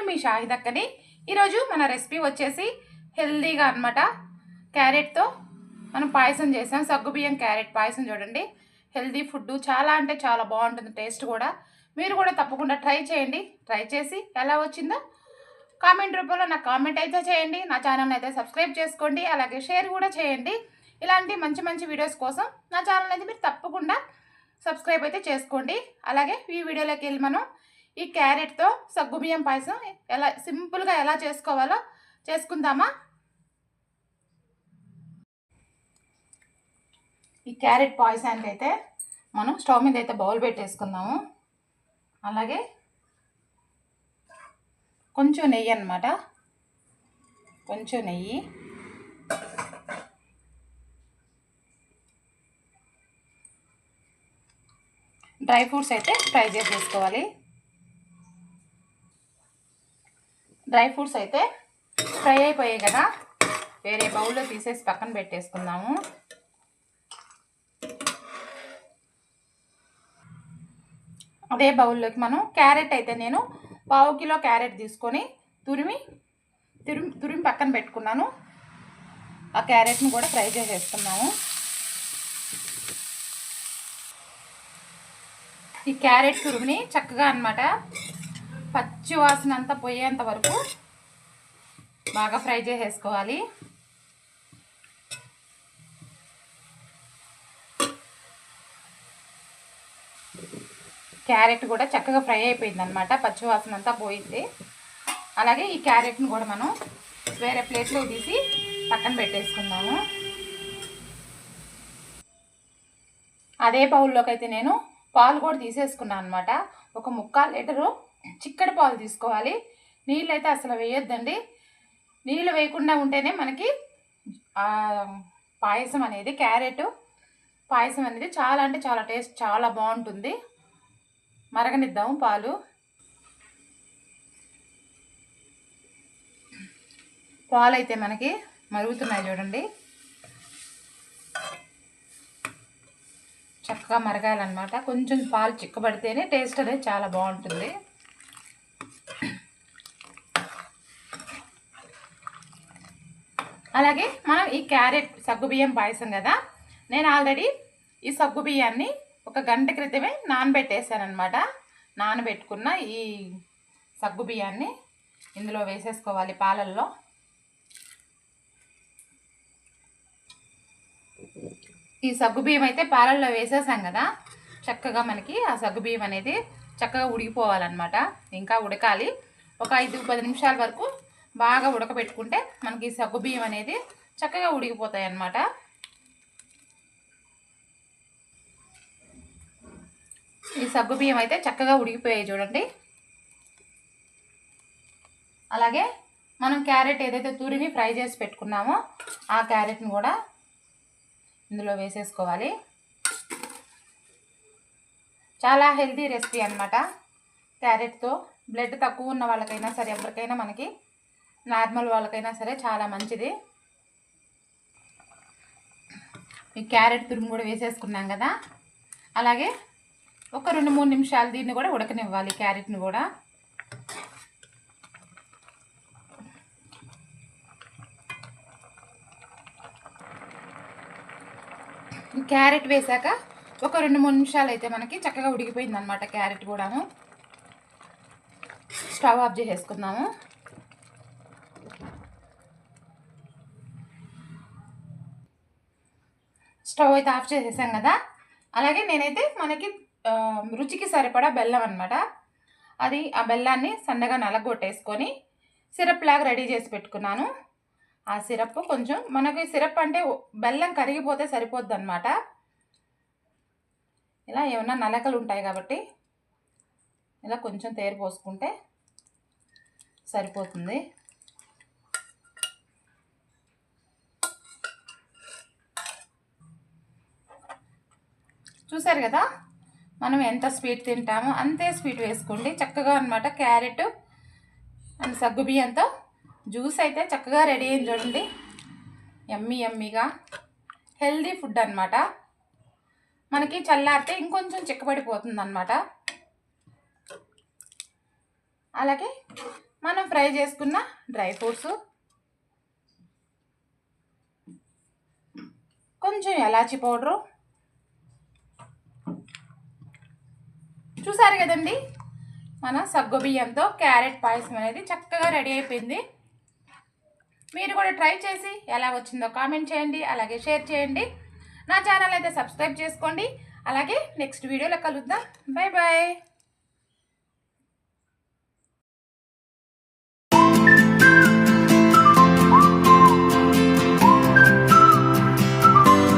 నేను మీ షాహిదక్కని ఈరోజు మన రెసిపీ వచ్చేసి హెల్దీగా అనమాట క్యారెట్తో మనం పాయసం చేసాం. సగ్గుబియ్యం క్యారెట్ పాయసం చూడండి. హెల్దీ ఫుడ్ చాలా అంటే చాలా బాగుంటుంది టేస్ట్ కూడా. మీరు కూడా తప్పకుండా ట్రై చేయండి. ట్రై చేసి ఎలా వచ్చిందో కామెంట్ రూపంలో నాకు కామెంట్ అయితే చేయండి. నా ఛానల్ని అయితే సబ్స్క్రైబ్ చేసుకోండి. అలాగే షేర్ కూడా చేయండి. ఇలాంటి మంచి మంచి వీడియోస్ కోసం నా ఛానల్ అయితే మీరు తప్పకుండా సబ్స్క్రైబ్ అయితే చేసుకోండి. అలాగే ఈ వీడియోలోకి వెళ్ళి మనం ఈ క్యారెట్తో సగ్గుబియ్యం పాయసం ఎలా సింపుల్గా ఎలా చేసుకోవాలో చేసుకుందామా? ఈ క్యారెట్ పాయసానికి అయితే మనం స్టవ్ మీద అయితే బౌల్ పెట్టేసుకుందాము. అలాగే కొంచెం నెయ్యి అన్నమాట. కొంచెం నెయ్యి. డ్రై ఫ్రూట్స్ అయితే ఫ్రై చేసేసుకోవాలి. డ్రై ఫ్రూట్స్ అయితే ఫ్రై అయిపోయాయి కదా. వేరే బౌల్లో తీసేసి పక్కన పెట్టేసుకుందాము. అదే బౌల్లోకి మనం క్యారెట్ అయితే నేను పావు కిలో క్యారెట్ తీసుకొని తురిమి తురిమి తురిమి పక్కన పెట్టుకున్నాను. ఆ క్యారెట్ని కూడా ఫ్రై చేసేసుకున్నాము ఈ క్యారెట్ తురుమిని చక్కగా అనమాట పచ్చి వాసన అంతా పోయేంత వరకు బాగా ఫ్రై చేసేసుకోవాలి. క్యారెట్ కూడా చక్కగా ఫ్రై అయిపోయింది అనమాట పచ్చి వాసన అంతా పోయింది. అలాగే ఈ క్యారెట్ని కూడా మనం వేరే ప్లేట్లో తీసి పక్కన పెట్టేసుకుందాము. అదే బౌల్లోకి అయితే నేను పాలు కూడా తీసేసుకున్నాను అనమాట ఒక ముక్కాలు లీటరు చిక్కడి పాలు తీసుకోవాలి. నీళ్ళు అయితే అసలు వేయొద్దండి. నీళ్ళు వేయకుండా ఉంటేనే మనకి పాయసం అనేది క్యారెట్ పాయసం అనేది చాలా అంటే చాలా టేస్ట్ చాలా బాగుంటుంది. మరగనిద్దాము పాలు. పాలు అయితే మనకి మరుగుతున్నాయి చూడండి. చక్కగా మరగాలన్నమాట. కొంచెం పాలు చిక్కబడితేనే టేస్ట్ అనేది చాలా బాగుంటుంది. అలాగే మనం ఈ క్యారెట్ సగ్గుబియ్యం పాయసం కదా నేను ఆల్రెడీ ఈ సగ్గుబియ్యాన్ని ఒక గంట క్రితమే నానబెట్టేసాను అనమాట నానబెట్టుకున్న ఈ సగ్గుబియ్యాన్ని ఇందులో వేసేసుకోవాలి పాలల్లో. ఈ సగ్గుబియ్యం అయితే పాలల్లో వేసేసాం కదా చక్కగా మనకి ఆ సగ్గుబియ్యం అనేది చక్కగా ఉడికిపోవాలన్నమాట. ఇంకా ఉడకాలి. ఒక ఐదు పది నిమిషాల వరకు బాగా ఉడకబెట్టుకుంటే మనకి సగ్గుబియ్యం అనేది చక్కగా ఉడికిపోతాయి అన్నమాట ఈ సగ్గుబియ్యం అయితే చక్కగా ఉడికిపోయాయి చూడండి. అలాగే మనం క్యారెట్ ఏదైతే తురిమి ఫ్రై చేసి పెట్టుకున్నామో ఆ క్యారెట్ని కూడా ఇందులో వేసేసుకోవాలి. చాలా హెల్తీ రెసిపీ అనమాట క్యారెట్తో. బ్లడ్ తక్కువ ఉన్న వాళ్ళకైనా సరే ఎవరికైనా మనకి నార్మల్ వాళ్ళకైనా సరే చాలా మంచిది. ఈ క్యారెట్ తురుము కూడా వేసేసుకున్నాం కదా. అలాగే ఒక రెండు మూడు నిమిషాలు దీన్ని కూడా ఉడకనివ్వాలి క్యారెట్ని కూడా. క్యారెట్ వేసాక ఒక రెండు మూడు నిమిషాలు అయితే మనకి చక్కగా ఉడికిపోయింది అనమాట క్యారెట్ కూడాను. స్టవ్ ఆఫ్ చేసేసుకుందాము. స్టవ్ అయితే ఆఫ్ చేసేసాం కదా. అలాగే నేనైతే మనకి రుచికి సరిపడా బెల్లం అనమాట అది ఆ బెల్లాన్ని సన్నగా నలగొట్టేసుకొని సిరప్ లాగా రెడీ చేసి పెట్టుకున్నాను. ఆ సిరప్ కొంచెం మనకి సిరప్ అంటే బెల్లం కరిగిపోతే సరిపోద్ది అనమాట ఇలా ఏమన్నా నలకలు ఉంటాయి కాబట్టి ఇలా కొంచెం తేరు పోసుకుంటే సరిపోతుంది. చూసారు కదా? మనం ఎంత స్వీట్ తింటామో అంతే స్వీట్ వేసుకోండి. చక్కగా అనమాట క్యారెట్ అండ్ సగ్గుబియ్యంతో జ్యూస్ అయితే చక్కగా రెడీ అయింది చూడండి. ఎమ్మీ ఎమ్మీగా హెల్దీ ఫుడ్ అనమాట మనకి చల్లారితే ఇంకొంచెం చిక్కబడిపోతుంది అనమాట అలాగే మనం ఫ్రై చేసుకున్న డ్రై ఫ్రూట్స్. కొంచెం ఎలాచి పౌడరు చూసారు కదండి? మన సగ్గు బియ్యంతో క్యారెట్ పాయసం అనేది చక్కగా రెడీ అయిపోయింది. మీరు కూడా ట్రై చేసి ఎలా వచ్చిందో కామెంట్ చేయండి అలాగే షేర్ చేయండి. నా ఛానల్ అయితే సబ్స్క్రైబ్ చేసుకోండి. అలాగే నెక్స్ట్ వీడియోలో కలుద్దాం. Bye bye